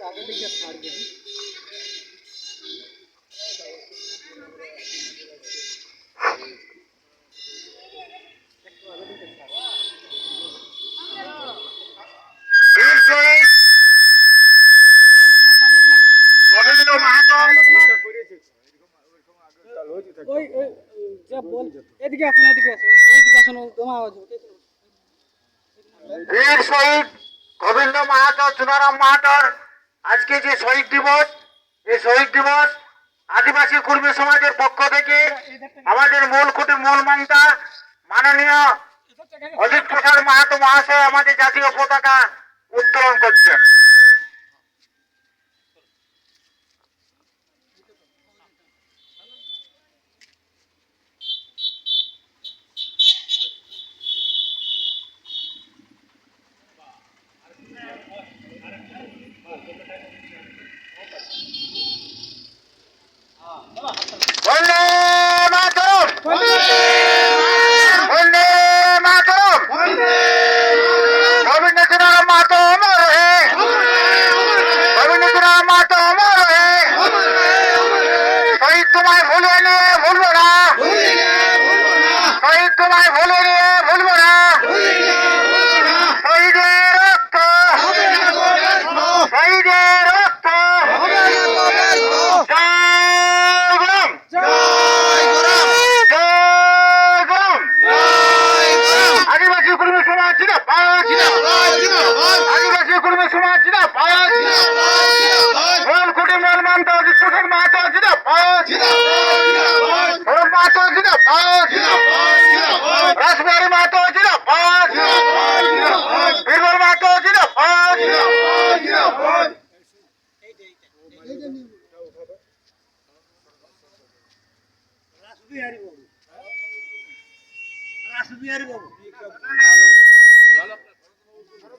ప్రాథమిక టార్గెట్ এদিকে আসুন এদিকে আসুন ওইদিকে আসুন তোমার আওয়াজ গোবিন্দ মাহাতো চুনারাম মাহাতোর আজকে যে শহীদ দিবস, এই শহীদ দিবস আদিবাসী কর্মী সমাজের পক্ষ থেকে আমাদের মূল খুঁটি মূল মান্তা মাননীয় অজিত প্রসাদ মাহাতো মহাশয় আমাদের জাতীয় পতাকা উত্তোলন করছেন বন্দে মাতরম বন্দে মাতরম গোবিন্দ চুনারাম মাহাতো অমর হে গোবিন্দ চুনারাম মাহাতো অমর হে শহীদ তোমায় ভুলে নিয়ে ভুলবো না তোমায় ভুলে নিয়ে ভুলবো না শহীদের রক্ত শহীদের রক্ত জয় গুরুম জয় গুরুম আদিবাসী কর্মী সমাজ জিন্দাবাদ আদিবাসী কর্মী সমাজ জিন্দাবাদ মূল কুটি মূল মান্তা ডিসকাশন মাহাতো জিন্দাবাদ সৌরভ মাহাতো জিন্দাবাদ রাসবিহারী মাহাতো জিন্দাবাদ বীরবল মাহাতো জিন্দাবাদ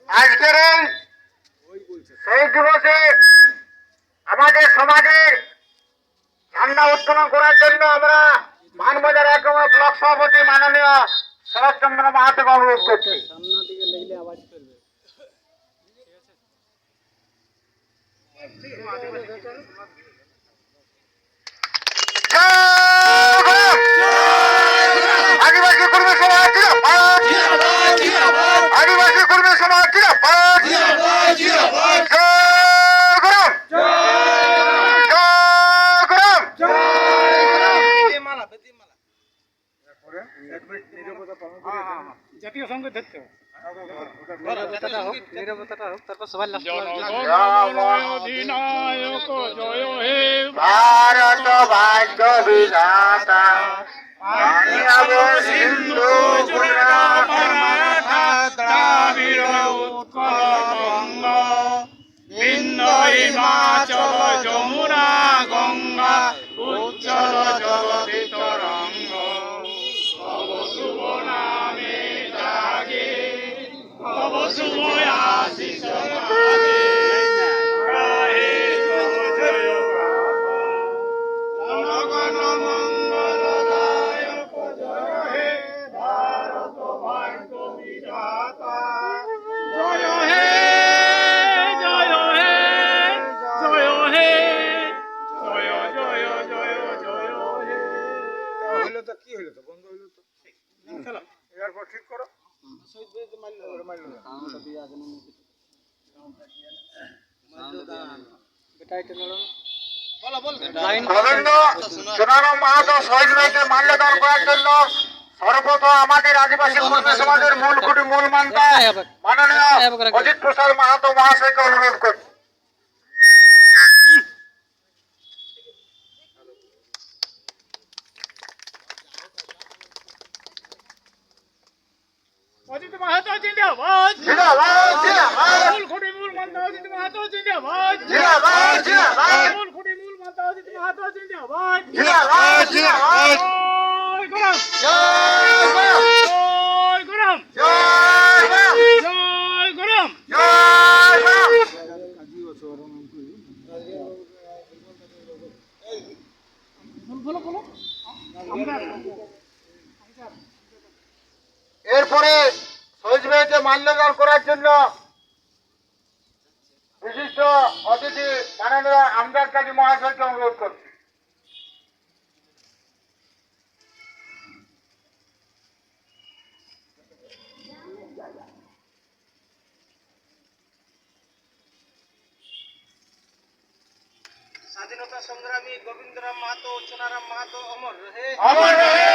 আজকের এই দিবসে আমাদের সমাজের ঝান্ডা উত্তোলন করার জন্য আমরা মানবাজার এক নম্বর ব্লক সভাপতি মাননীয় শরৎচন্দ্র মাহাতোকে অনুরোধ করছি। সামনের অধিনায়ক জয় হে ভারত ভাগ্য বিধাতা। হইল তো কি হইল তো বন্ধ হইল তো এরপর ঠিক করো সর্বপ্রথম আমাদের আদিবাসী কর্মী সমাজের মূল কুটি মূল মানতা মাননীয় অজিত প্রসাদ মাহাতো মহাশয়কে অনুরোধ করছি। অজিত মাহাতো জিন্দাবাদ জিন্দাবাদ জিন্দাবাদ মূল খুঁটি মূল মান্তা অজিত মাহাতো জিন্দাবাদ জিন্দাবাদ জিন্দাবাদ মূল খুঁটি মূল মান্তা অজিত মাহাতো জিন্দাবাদ জিন্দাবাদ জিন্দাবাদ জয় গরম জয় গুরু! জয় জয় গরম গুরু! জয় গরম জয় গুরু! এরপরে শহীদ মেয়েকে মাল্যদান করার জন্য বিশিষ্ট অতিথি মাননীয় আমদার কাজী মহাশয়কে অনুরোধ করছি। স্বাধীনতা সংগ্রামী গোবিন্দরাম মাহাতো চুনারাম মাহাতো অমর রহে। অমর রহে